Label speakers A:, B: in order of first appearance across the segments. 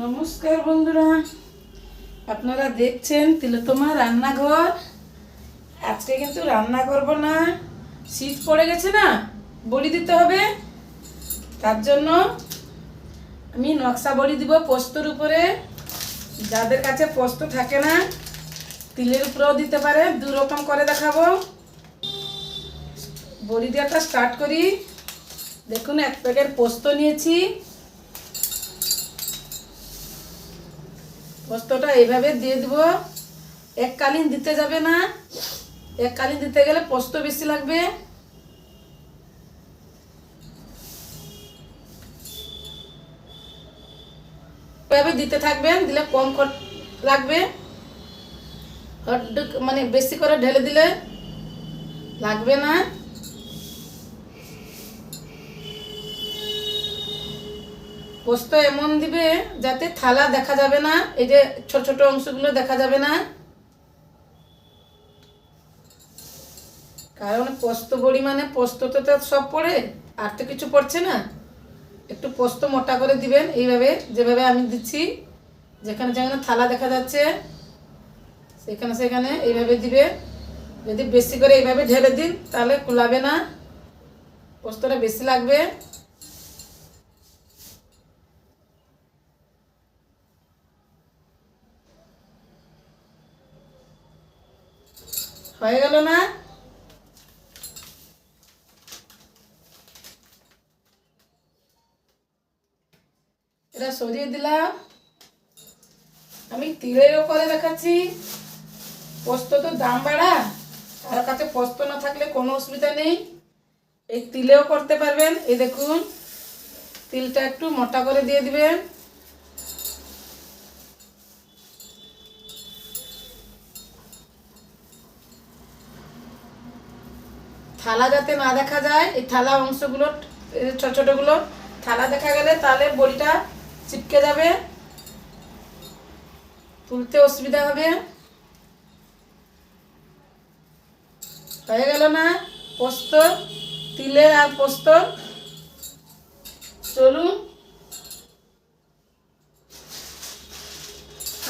A: নমস্কার বন্ধুরা। আপনারা দেখছেন তিলোতমা রান্নাঘর। আজকে কিন্তু রান্না করব না। শীত পড়ে গেছে না? বড়ি দিতে হবে। তার জন্য আমি নকশা বড়ি দিব পোস্তর উপরে। যাদের কাছে পোস্ত থাকে না, তিলের উপরেও দিতে পারে। দু রকম করে দেখাবো। বড়ি দেওয়াটা স্টার্ট করি। দেখুন, এক প্যাকেট পোস্ত নিয়েছি। পোস্তটা এইভাবে দিয়ে দিব। এককালীন দিতে যাবে না। এককালীন দিতে গেলে পোস্ত বেশি লাগবে। এভাবে দিতে থাকবেন, দিলে কম লাগবে। মানে বেশি করে ঢেলে দিলে লাগবে না। পোস্ত এমন দিবে যাতে থালা দেখা যাবে না, এই যে ছোট ছোট অংশগুলো দেখা যাবে না। কারণ পোস্ত বড়ি মানে পোস্ততে তো সব পড়ে, আর তো কিছু পড়ছে না। একটু পোস্ত মোটা করে দিবেন এইভাবে, যেভাবে আমি দিচ্ছি। যেখানে যেখানে থালা দেখা যাচ্ছে, সেখানে সেখানে এইভাবে দিবে। যদি বেশি করে এইভাবে ঢেলে দিন, তাহলে কুলাবে না। পোস্তটা বেশি লাগবে। হয়ে গেল না? এটা সরিয়ে দিলাম। আমি তিলেরও করে দেখাচ্ছি। পোস্ত তো দাম বাড়া। তার কাছে পোস্ত না থাকলে কোনো অসুবিধা নেই। এই তিলেও করতে পারবেন। এই দেখুন, তিলটা একটু মোটা করে দিয়ে দিবেন। থালা যাতে না দেখা যায়, এই থালা অংশগুলো ছোট ছোটগুলো, থালা দেখা গেলে তাহলে বড়িটা চিপকে যাবে, তুলতে অসুবিধা হবে। হয়ে গেল না, পোস্ত, তিলের আর পোস্ত। চলুন।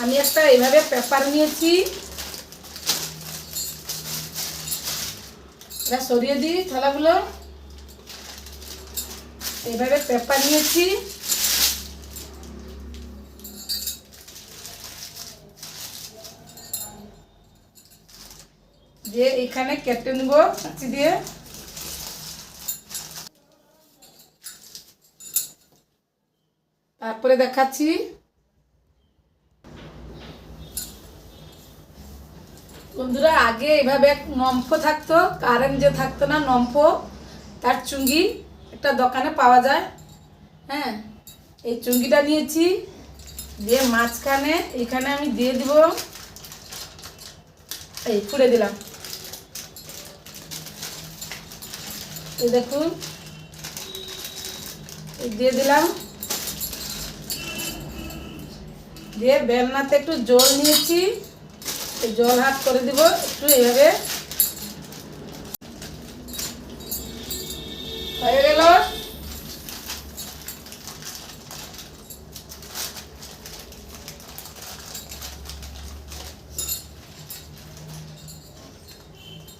A: আমি একটা এইভাবে পেপার নিয়েছি। এটা সরিয়ে দিই থালাগুলো। এইভাবে পেপার নিয়েছি। দিয়ে এখানে কেটে নেব কাঁচি দিয়ে। তারপরে দেখাচ্ছি। বন্ধুরা, আগে এভাবে এক নম্ফ থাকতো কারেন্ট যে থাকতো না, নম্ফ, তার চুঙ্গি একটা দোকানে পাওয়া যায়। হ্যাঁ এই চুঙ্গিটা নিয়েছি, দিয়ে মাঝখানে এখানে আমি দিয়ে দিব, এই পুড়ে দিলাম। এই দেখুন দিয়ে দিলাম। দিয়ে বেলনাতে একটু জল নিয়েছি। জল হাত করে দিব, একটু এইভাবে। হয়ে গেল।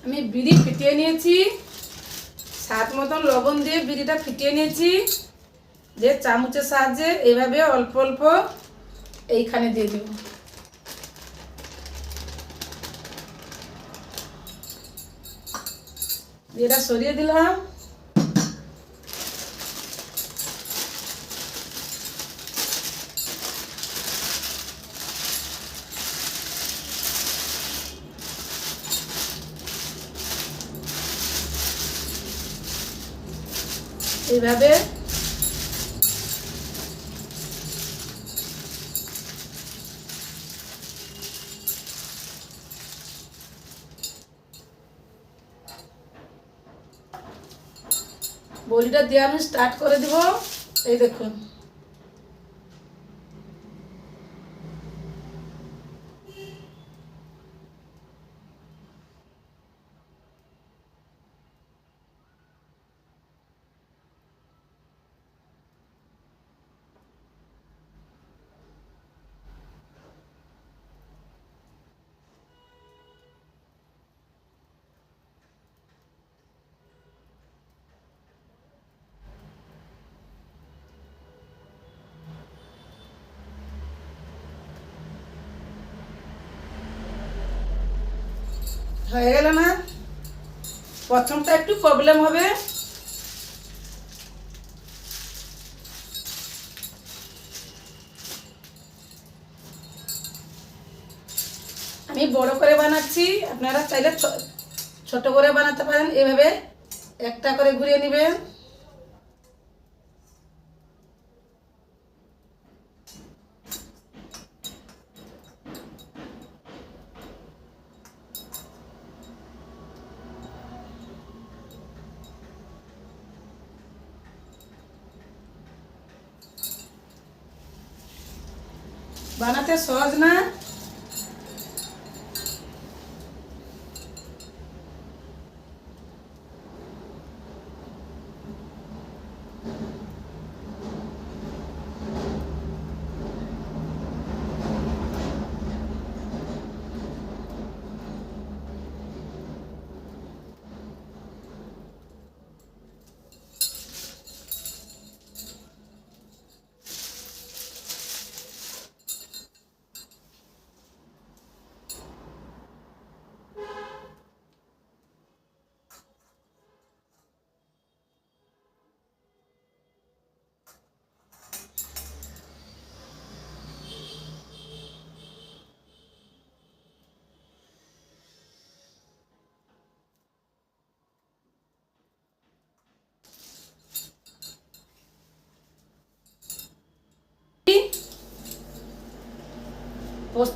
A: আমি বিড়ি ফিটিয়ে নিয়েছি। সাত মতন লবণ দিয়ে বিড়িটা ফিটিয়ে নিয়েছি। যে চামচের সাহায্যে এইভাবে অল্প অল্প এইখানে দিয়ে দিব। এটা সরিয়ে দিলাম। এইভাবে বড়িটা দিয়ে আমি স্টার্ট করে দিব। এই দেখুন। হয়ে গেল না? প্রথমটা একটু প্রবলেম হবে। আমি বড় করে বানাচ্ছি, আপনারা চাইলে ছোট করে বানাতে পারেন। এভাবে একটা করে ঘুরিয়ে নেবেন। বানাতে সহজ না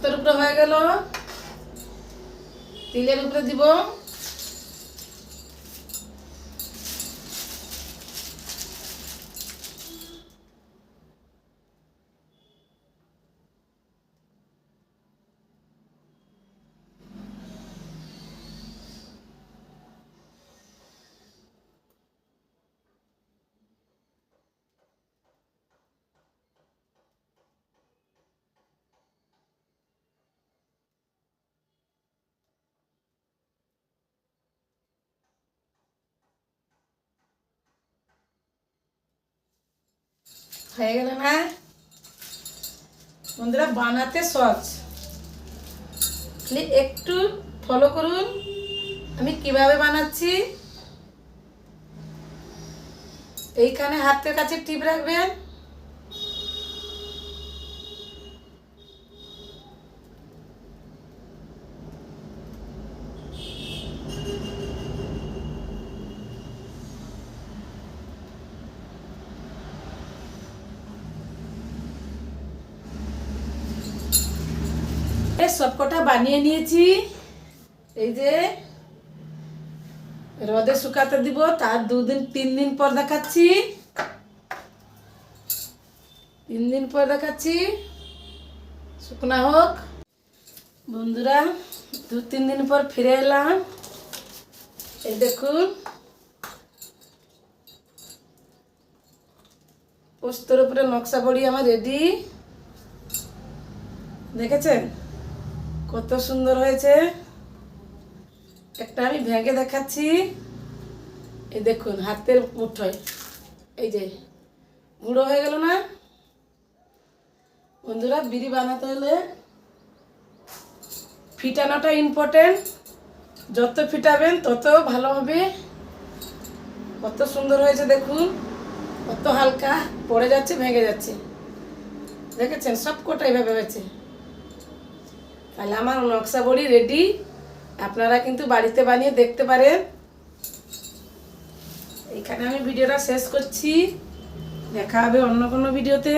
A: পোস্তর উপরে হয়ে গেল। তিলের উপরে দিব। হয়ে গেল না? বন্ধুরা, বানাতে সহজ। খালি একটু ফলো করুন। আমি কীভাবে বানাচ্ছি? এইখানে হাতের কাছে টিপ রাখবেন। সবকটা বানিয়ে নিয়েছি। এই যে রোদে শুকাতে দিব, তার দুদিন, তিন দিন পর দেখাচ্ছি। তিন দিন পর দেখাচ্ছি। শুকনা হোক। বন্ধুরা, দু, তিন দিন পর ফিরে এলাম। এই দেখুন, পোস্তর উপরে নকশা বড়ি আমার রেডি দেখেছেন? কত সুন্দর হয়েছে। একটা আমি ভেঙে দেখাচ্ছি। এই দেখুন, হাতের মুঠোয়। এই যে গুঁড়ো হয়ে গেল না? বন্ধুরা, বিড়ি বানাতে হলে ফিটানোটা ইম্পর্টেন্ট যত ফিটাবেন, তত ভালো হবে। কত সুন্দর হয়েছে, দেখুন। কত হালকা, পড়ে যাচ্ছে, ভেঙে যাচ্ছে। দেখেছেন? সব কটা এভাবে হয়েছে। তাহলে আমার নকশা বড়ি রেডি আপনারা কিন্তু বাড়িতে বানিয়ে দেখতে পারেন। এখানে আমি ভিডিওটা শেষ করছি। দেখা হবে অন্য কোনো ভিডিওতে।